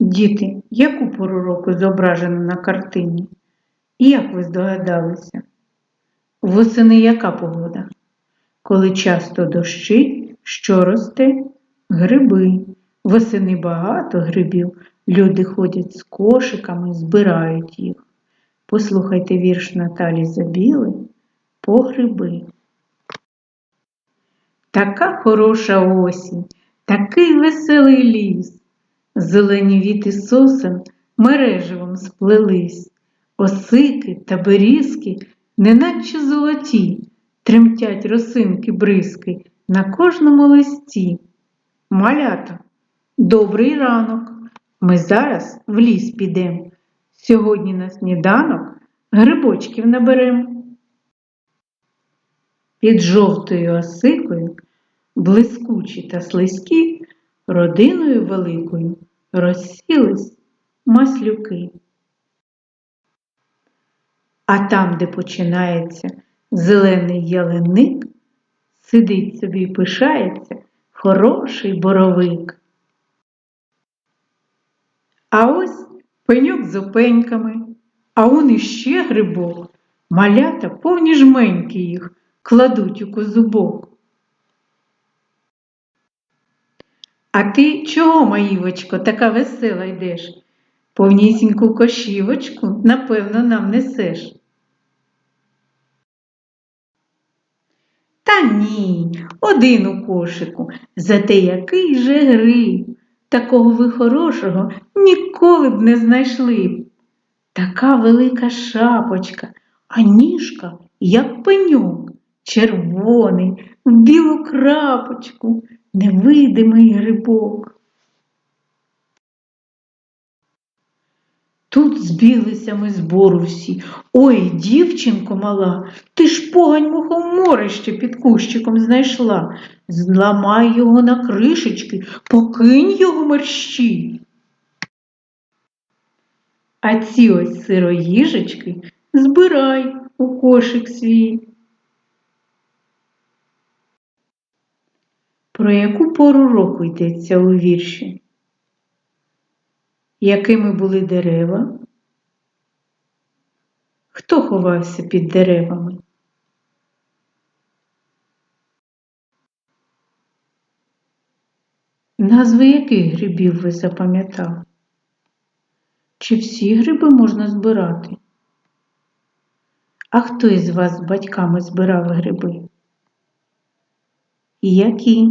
Діти, яку пору року зображено на картині? І як ви здогадалися? Восени яка погода? Коли часто дощить, що росте? Гриби. Восени багато грибів. Люди ходять з кошиками, збирають їх. Послухайте вірш Наталі Забіли по гриби. Така хороша осінь, такий веселий ліс. Зелені віти сосен мереживом сплелись, осики та берізки, неначе золоті, тремтять росинки бризки на кожному листі. Малята, добрий ранок! Ми зараз в ліс підем. Сьогодні на сніданок грибочків наберем. Під жовтою осикою, блискучі та слизькі, родиною великою розсілись маслюки. А там, де починається зелений ялиник, сидить собі і пишається хороший боровик. А ось пеньок з опеньками, а он іще грибок, малята повні жменьки їх кладуть у козубок. А ти чого, маївочко, така весела йдеш? Повнісіньку кошівочку, напевно, нам несеш. Та ні, один у кошику, зате який же гриб. Такого ви хорошого ніколи б не знайшли. б. Така велика шапочка, а ніжка, як пеньок, червоний, в білу крапочку, невидимий грибок. Тут збіглися ми збору всі. Ой, дівчинко мала, ти ж погань мухоморище під кущиком знайшла. Зламай його на кришечки, покинь його мерщій. А ці ось сироїжечки збирай у кошик свій. Про яку пору року йдеться у вірші? Якими були дерева? Хто ховався під деревами? Назви яких грибів ви запам'ятали? Чи всі гриби можна збирати? А хто із вас з батьками збирав гриби? І які?